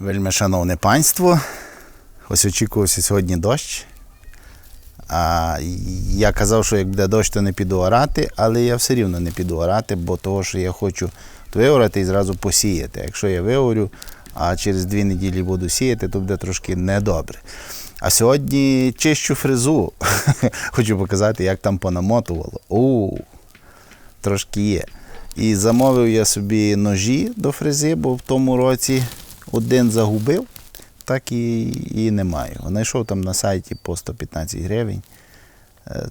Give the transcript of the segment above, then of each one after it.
Вельми шановне панство. Ось очікувався сьогодні дощ. А я казав, що як буде дощ, то не піду орати, але я все рівно не піду орати, бо того, що я хочу виорати і зразу посіяти. Якщо я виорю, а через дві неділі буду сіяти, то буде трошки недобре. А сьогодні чищу фрезу. Хочу показати, як там понамотувало. У, трошки є. І замовив я собі ножі до фрези, бо в тому році один загубив, так і, і не маю. Знайшов там на сайті по 115 гривень. Е,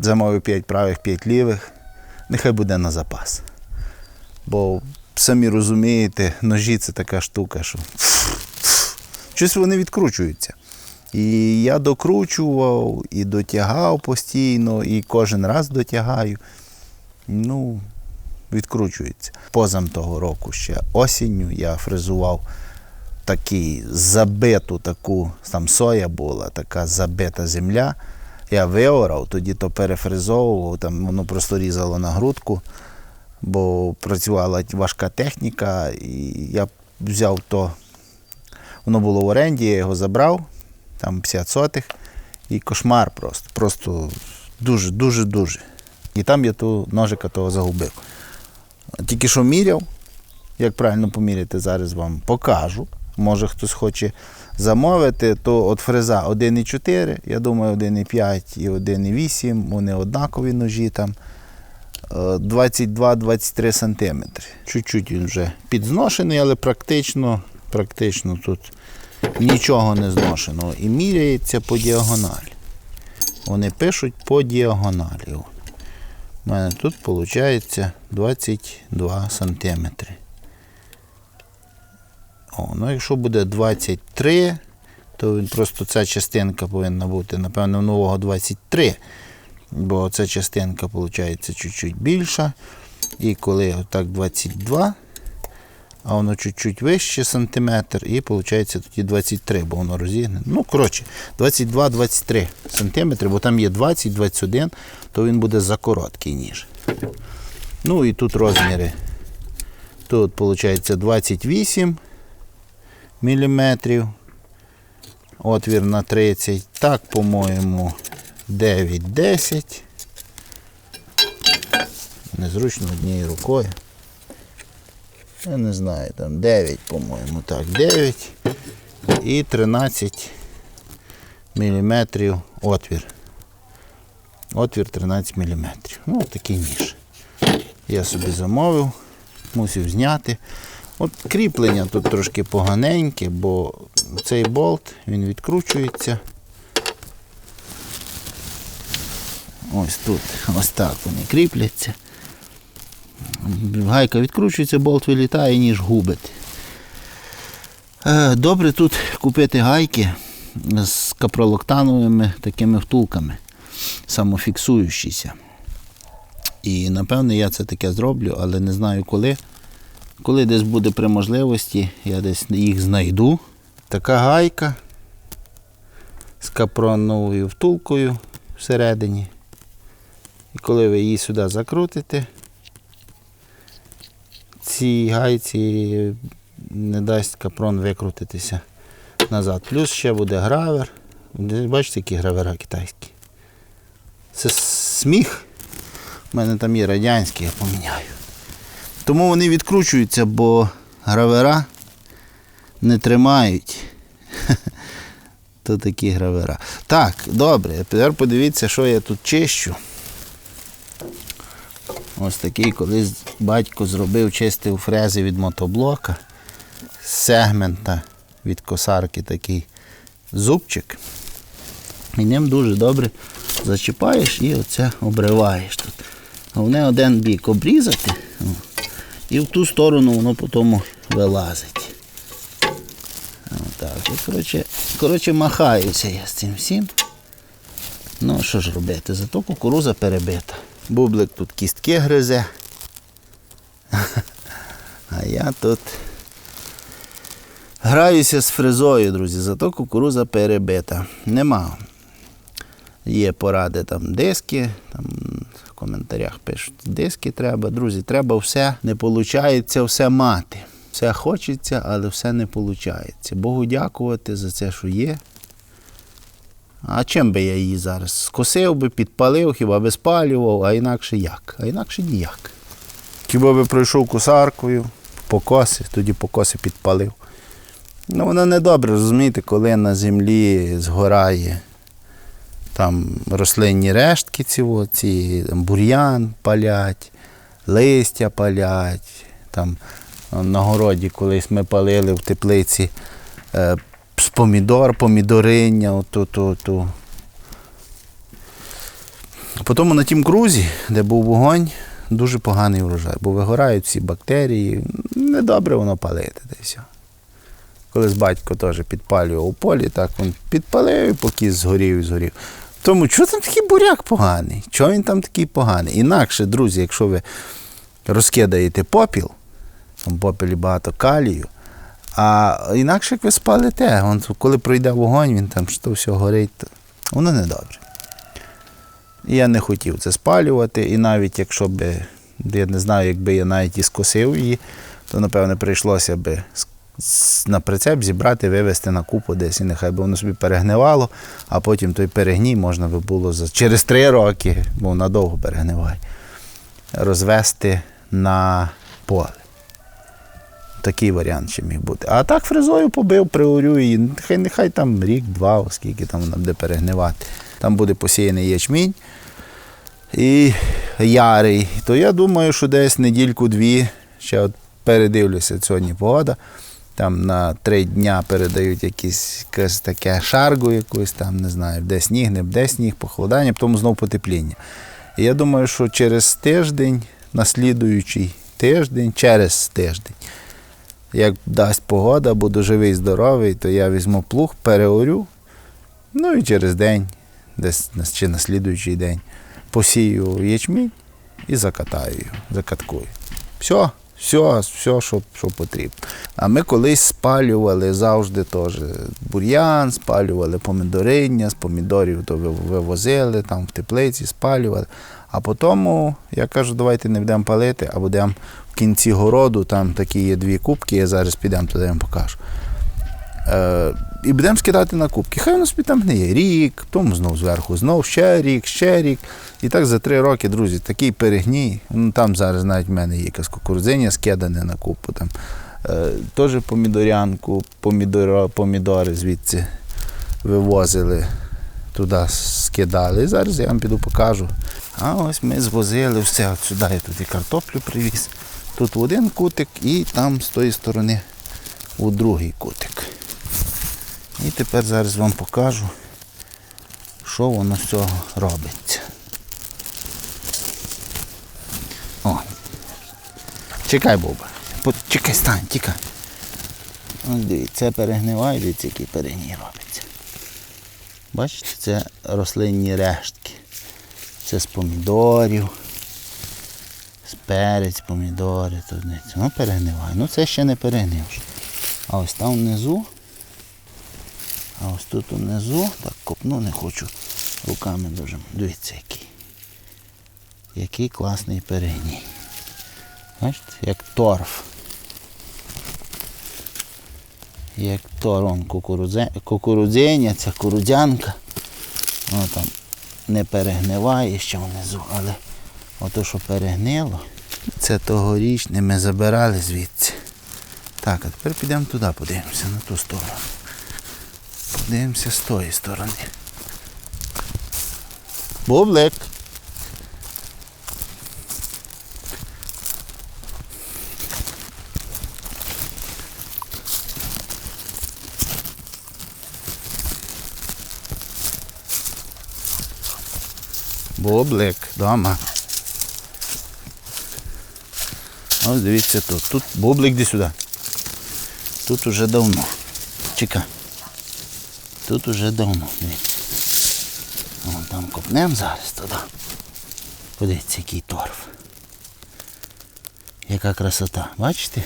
Замовив 5 правих, 5 лівих. Нехай буде на запас. Бо самі розумієте, ножі це така штука, що щось вони відкручуються. І я докручував, і дотягав постійно, і кожен раз дотягаю. Ну, відкручується. Позам того року ще осінню я фрезував такий забиту таку, там соя була, така забита земля. Я виорав, тоді то перефрезовував, там воно просто різало на грудку, бо працювала важка техніка, і я взяв то, воно було в оренді, я його забрав, там 50 сотих, і кошмар просто. Просто дуже, дуже, дуже. І там я ту ножика того загубив. Тільки що міряв, як правильно поміряти, зараз вам покажу. Може хтось хоче замовити, то от фреза 1,4, я думаю, 1,5 і 1,8, вони однакові ножі там. е, 22-23 см. Чуть-чуть він вже підзношений, але практично, практично тут нічого не зношеного. І міряється по діагоналі. Вони пишуть по діагоналі. У мене тут виходить 22 сантиметри. О, ну якщо буде 23, то він просто ця частинка повинна бути, напевно, нового 23. Бо ця частинка виходить чуть-чуть більша. І коли отак 22, а воно чуть-чуть вище сантиметр, і виходить тоді 23, бо воно розігне. Ну, коротше, 22-23 сантиметри, бо там є 20-21, то він буде за короткий ніж. Ну і тут розміри. Тут виходить 28 міліметрів. Отвір на 30. Так, по-моєму, 9-10. Незручно однією рукою. Я не знаю, там 9, по-моєму, так, 9 і 13 міліметрів отвір. Отвір 13 міліметрів. Ну, такий ніж. Я собі замовив, мусив зняти. От кріплення тут трошки поганеньке, бо цей болт він відкручується. Ось тут, ось так вони кріпляться. Гайка відкручується, болт вилітає, ніж губить. Е, Добре тут купити гайки з капролоктановими такими втулками, самофіксуючіся. І напевне я це таке зроблю, але не знаю коли. Коли десь буде при можливості, я десь їх знайду. Така гайка з капроновою втулкою всередині. І коли ви її сюди закрутите, цій гайці не дасть капрон викрутитися назад. Плюс ще буде гравер. Бачите, які гравера китайські. Це сміх. У мене там є радянські, я поміняю. Тому вони відкручуються, бо гравера не тримають. То такі гравера. Так, добре, тепер подивіться, що я тут чищу. Ось такий колись батько зробив, чистив фрези від мотоблока, з сегмента від косарки такий зубчик. І ним дуже добре зачіпаєш і оце обриваєш тут. Головне один бік обрізати, і в ту сторону воно потім вилазить. Отак. І, коротше, коротше, махаюся я з цим всім. Ну, що ж робити? Зато кукуруза перебита. Бублик тут кістки гризе. А я тут граюся з фрезою, друзі, зато кукуруза перебита. Нема. Є поради там диски, там в коментарях пишуть, диски треба. Друзі, треба все, не виходить все мати. Все хочеться, але все не виходить. Богу дякувати за це, що є. А чим би я її зараз? Скосив би, підпалив, хіба би спалював, а інакше як? А інакше ніяк. Хіба би пройшов косаркою, покоси, тоді покоси підпалив. Ну, воно не добре, розумієте, коли на землі згорає там рослинні рештки, ці, о, ці там, бур'ян палять, листя палять. Там на городі колись ми палили в теплиці е, з помідор, помідориння, ото, то, то. Потім на тім крузі, де був вогонь, дуже поганий врожай, бо вигорають всі бактерії. Недобре воно палити. Все. Колись батько теж підпалював у полі, так він підпалив, і поки згорів і згорів. Тому чого там такий буряк поганий? Чого він там такий поганий? Інакше, друзі, якщо ви розкидаєте попіл, там в попелі багато калію, а інакше як ви спалите, он, коли пройде вогонь, він там що все горить, то воно не добре. Я не хотів це спалювати, і навіть якщо б, я не знаю, якби я навіть і скосив її, то напевне прийшлося с- на прицеп зібрати, вивезти на купу десь, і нехай би воно собі перегнивало, а потім той перегній можна би було за, через три роки, бо надовго перегниває, розвести на поле. Такий варіант ще міг бути. А так фрезою побив, приорю її. Нехай, нехай там рік-два, оскільки там вона буде перегнивати. Там буде посіяний ячмінь і ярий. То я думаю, що десь недільку-дві, ще от передивлюся сьогодні погода. Там на три дня передають якісь, таке шаргу якусь, там, не знаю, де сніг, не де сніг, похолодання, потім знову потепління. І я думаю, що через тиждень, наслідуючий тиждень, через тиждень, як дасть погода, буду живий, здоровий, то я візьму плуг, переорю, ну і через день, десь чи на слідуючий день, посію ячмінь і закатаю його, закаткую. Все, все, все, що, що потрібно. А ми колись спалювали завжди теж бур'ян, спалювали помідориння, з помідорів то вивозили, там в теплиці спалювали. А потім я кажу, давайте не будемо палити, а будемо кінці городу, там такі є дві кубки, я зараз підемо туди я вам покажу. Е, і будемо скидати на кубки. Хай воно собі там гниє рік, потім знов зверху, знов ще рік, ще рік. І так за три роки, друзі, такий перегній. Ну, там зараз навіть в мене є якась кукурудзиня скидане на купу. Там. Е, теж помідорянку, помідора, помідори звідси вивозили, туди скидали. І зараз я вам піду покажу. А ось ми звозили все от сюди. Я тут і картоплю привіз. Тут в один кутик і там з тої сторони у другий кутик. І тепер зараз вам покажу, що воно з цього робиться. О. Чекай, Боба. Чекай, стань, тікай. Ось дивіться, перегниває, дивіться, який перегній робиться. Бачите, це рослинні рештки. Це з помідорів. З перець, помідори, тут дивіться. Ну перегниває. Ну це ще не перегнивши. А ось там внизу. А ось тут внизу, так копну, не хочу руками дуже. Дивіться, який. Який класний перегній. Бачите, як торф. Як торон кукурудзе... кукурудзеня, ця кукурудзянка. Воно там не перегниває ще внизу, але ото, що перегнило, це тогорічне ми забирали звідси. Так, а тепер підемо туди, подивимося, на ту сторону. Подивимося з тої сторони. Бублик. Бублик, дома. Ось дивіться тут. Тут бублик іди сюди. Тут уже давно. Чекай. Тут уже давно. Вон там копнемо зараз туди. Подивіться, який торф. Яка красота. Бачите?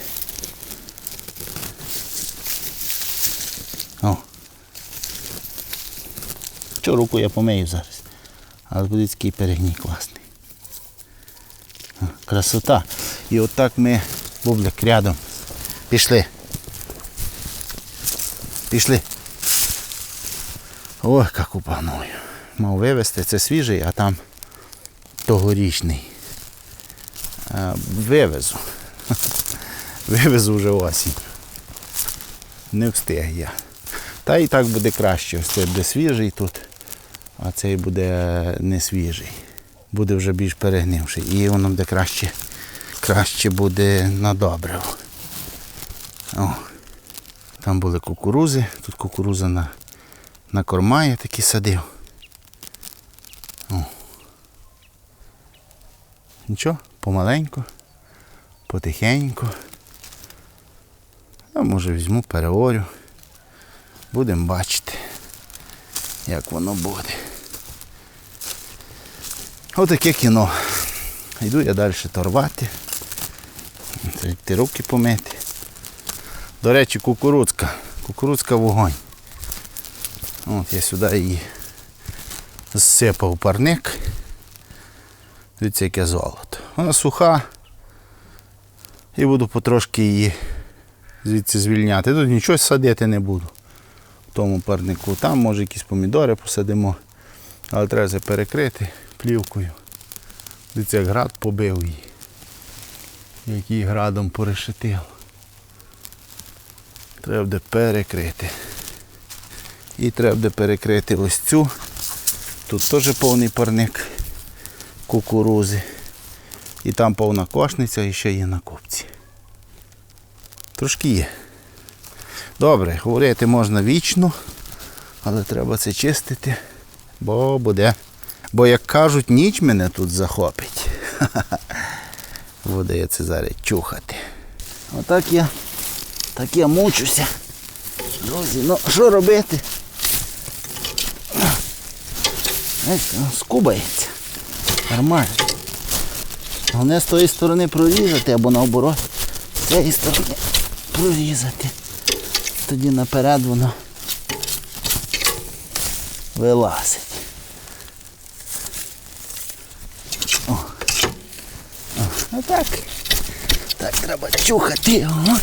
О. Що руку я помию зараз. Але подивіться, який перегній класний. Красота. І отак ми бублик рядом Пішли. Пішли. Ой, як упаную. Мав вивезти, це свіжий, а там тогорічний. Вивезу. Вивезу вже осінь. Не встиг я. Та і так буде краще. Ось цей буде свіжий тут, а цей буде не свіжий. Буде вже більш перегнивший. І воно буде краще, краще буде на добриво. О. Там були кукурузи, тут кукуруза на, на корма я такі садив. О. Нічого, помаленьку, потихеньку. А може візьму, переорю. Будемо бачити, як воно буде. Отаке кіно. Йду я далі торвати. Йти руки помити. До речі, кукурудзка. Кукурудзка вогонь. От я сюди її зсипав парник. Дивіться, яке золото. Вона суха. І буду потрошки її звідси звільняти. Тут нічого садити не буду. В тому парнику. Там може якісь помідори посадимо. Але треба це перекрити плівкою. Дивіться, як град побив її. Який градом порешетило. Треба буде перекрити. І треба буде перекрити ось цю. Тут теж повний парник кукурузи. І там повна кошниця і ще є на копці. Трошки є. Добре, говорити можна вічно, але треба це чистити, бо буде. Бо, як кажуть, ніч мене тут захопить. Буде я це зараз чухати. Отак я так я мучуся. Друзі, ну що робити? Ну, скубається. Нормально. Головне з тої сторони прорізати або наоборот з цієї сторони прорізати. Тоді наперед воно вилазить. А так. Так треба чухати його.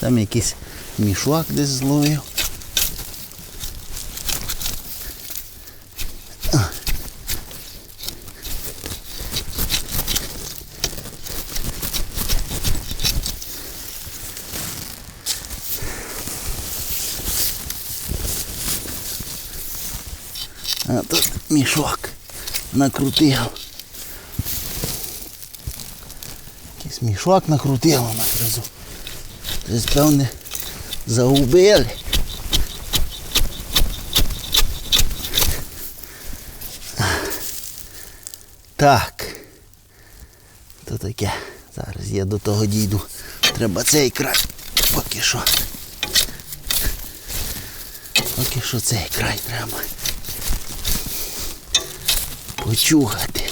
Там якийсь мішок десь зловив. А тут мішок накрутив. Якийсь мішок накрутив на кризу. Десь, певне, загубили. Так. То таке. Зараз я до того дійду. Треба цей край. Поки що. Поки що цей край треба. Почухати.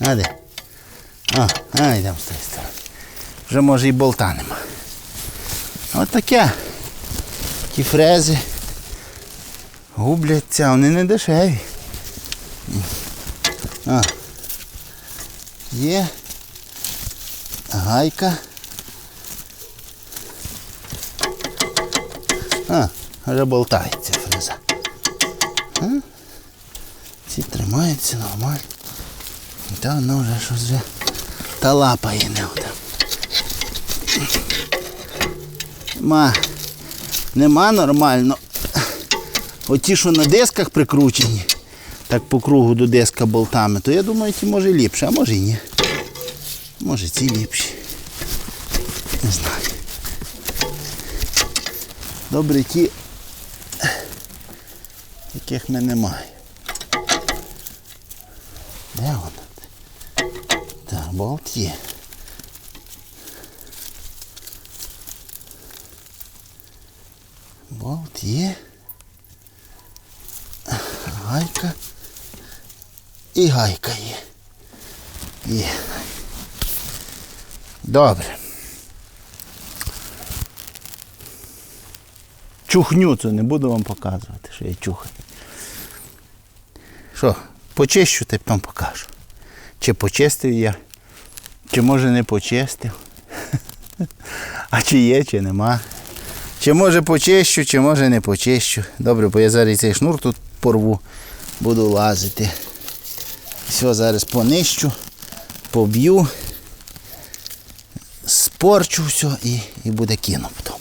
А де? А, а йдемо з тієї сторони. Вже може і болта нема. От таке. Ті фрези губляться, вони не дешеві. А. Є. Гайка. А, вже болтається фреза. А? Ці тримаються нормально. Та воно вже щось вже та лапає не там. Нема, нема нормально. Оті, що на дисках прикручені, так по кругу до диска болтами, то я думаю, ті може ліпше, а може і ні. Може ці ліпші. Не знаю. Добре ті, яких ми немає. Де воно? Так, болт є. Болт є. Гайка і гайка є. Є. Добре. Чухню це не буду вам показувати, що я чухаю. Що, почищу, й потім покажу. Чи почистив я, чи може не почистив. А чи є, чи нема. Чи може почищу, чи може не почищу. Добре, бо я зараз цей шнур тут порву, буду лазити. Все, зараз понищу, поб'ю, спорчу все і, і буде кіно потім.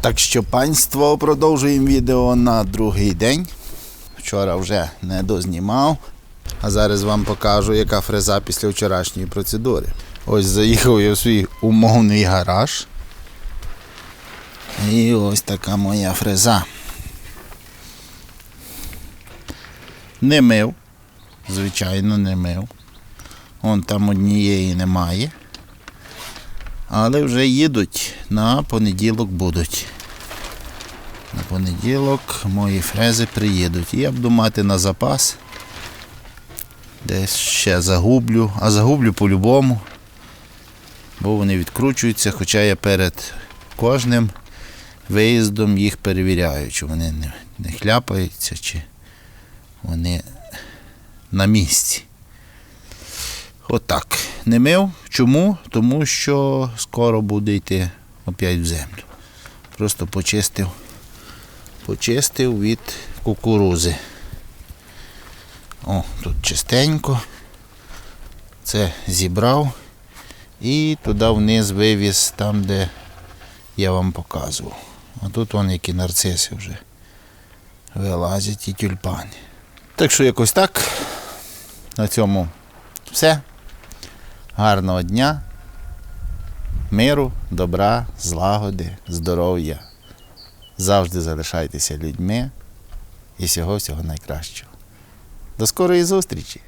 Так що, панство, продовжуємо відео на другий день. Вчора вже не дознімав. А зараз вам покажу, яка фреза після вчорашньої процедури. Ось заїхав я в свій умовний гараж. І ось така моя фреза. Не мив. Звичайно, не мив. Вон там однієї немає. Але вже їдуть. На понеділок будуть. Понеділок мої фрези приїдуть. І я буду мати на запас. Десь ще загублю, а загублю по-любому, бо вони відкручуються, хоча я перед кожним виїздом їх перевіряю, чи вони не, не хляпаються, чи вони на місці. Отак. Не мив. Чому? Тому що скоро буде йти опять в землю. Просто почистив, почистив від кукурузи. О, тут чистенько. Це зібрав і туди вниз вивіз там, де я вам показував. А тут вон які нарциси вже вилазять і тюльпани. Так що якось так. На цьому все. Гарного дня, миру, добра, злагоди, здоров'я. Завжди залишайтеся людьми і всього всього найкращого. До скорої зустрічі!